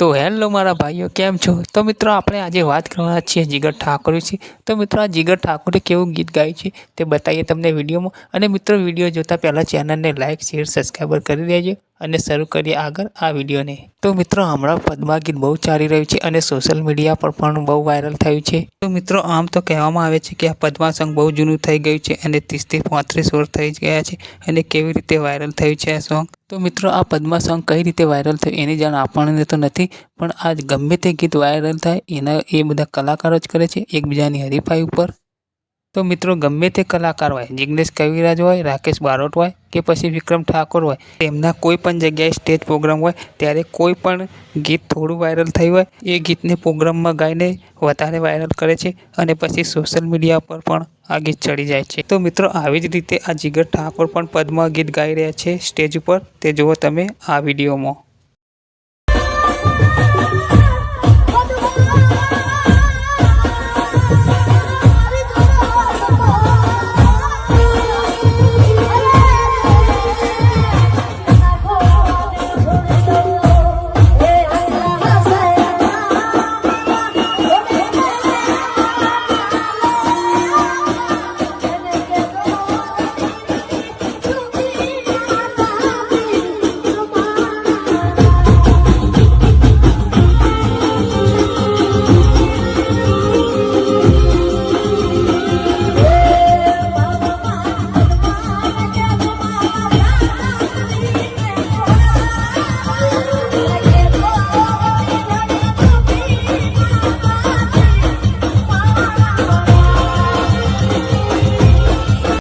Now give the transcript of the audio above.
તો હેલો મારા ભાઈઓ, કેમ છો? તો મિત્રો, આપણે આજે વાત કરવાના છીએ જીગર ઠાકોર વિશે તો મિત્રો, આ જીગર ઠાકોરે કેવું ગીત ગાયું છે તે બતાવીએ તમને વિડીયોમાં. અને મિત્રો, વીડિયો જોતાં પહેલાં ચેનલને લાઇક શેર, સબસ્ક્રાઈબર કરી દેજો અને શરૂ કરીએ આગળ આ વિડીયોને. તો મિત્રો, હમણાં પદ્મા ગીત બહુ ચાલી રહ્યું છે અને સોશિયલ મીડિયા પર પણ બહુ વાયરલ થયું છે. તો મિત્રો, આમ તો કહેવામાં આવે છે કે આ પદ્મા સોંગ બહુ જૂનું થઈ ગયું છે અને ત્રીસથી પાંત્રીસ વર્ષ થઈ ગયા છે અને કેવી રીતે વાયરલ થયું છે આ સોંગ? તો મિત્રો, આ પદ્મા સોંગ કઈ રીતે વાયરલ થયું એની જાણ આપણને તો નથી, પણ આ ગમે તે ગીત વાયરલ થાય, એના એ બધા કલાકારો જ કરે છે, એકબીજાની હરીફાઈ ઉપર. તો મિત્રો ગમે તે કલાકાર હોય, જિગ્નેશ કવિરાજ હોય, રાકેશ બારોટ હોય કે પછી વિક્રમ ઠાકોર હોય, તેમના કોઈ પણ જગ્યાએ સ્ટેજ પ્રોગ્રામ હોય, ત્યારે કોઈ પણ ગીત થોડું વાયરલ થયું હોય, એ ગીતને પ્રોગ્રામમાં ગાઈને વધારે વાયરલ કરે છે અને પછી સોશિયલ મીડિયા પર પણ આ ગીત ચડી જાય છે. તો મિત્રો આવી જ રીતે આ જીગર ઠાકોર પણ પદ્મા ગીત ગાઈ રહ્યા છે સ્ટેજ ઉપર. તે જુઓ તમે આ વિડીયોમાં.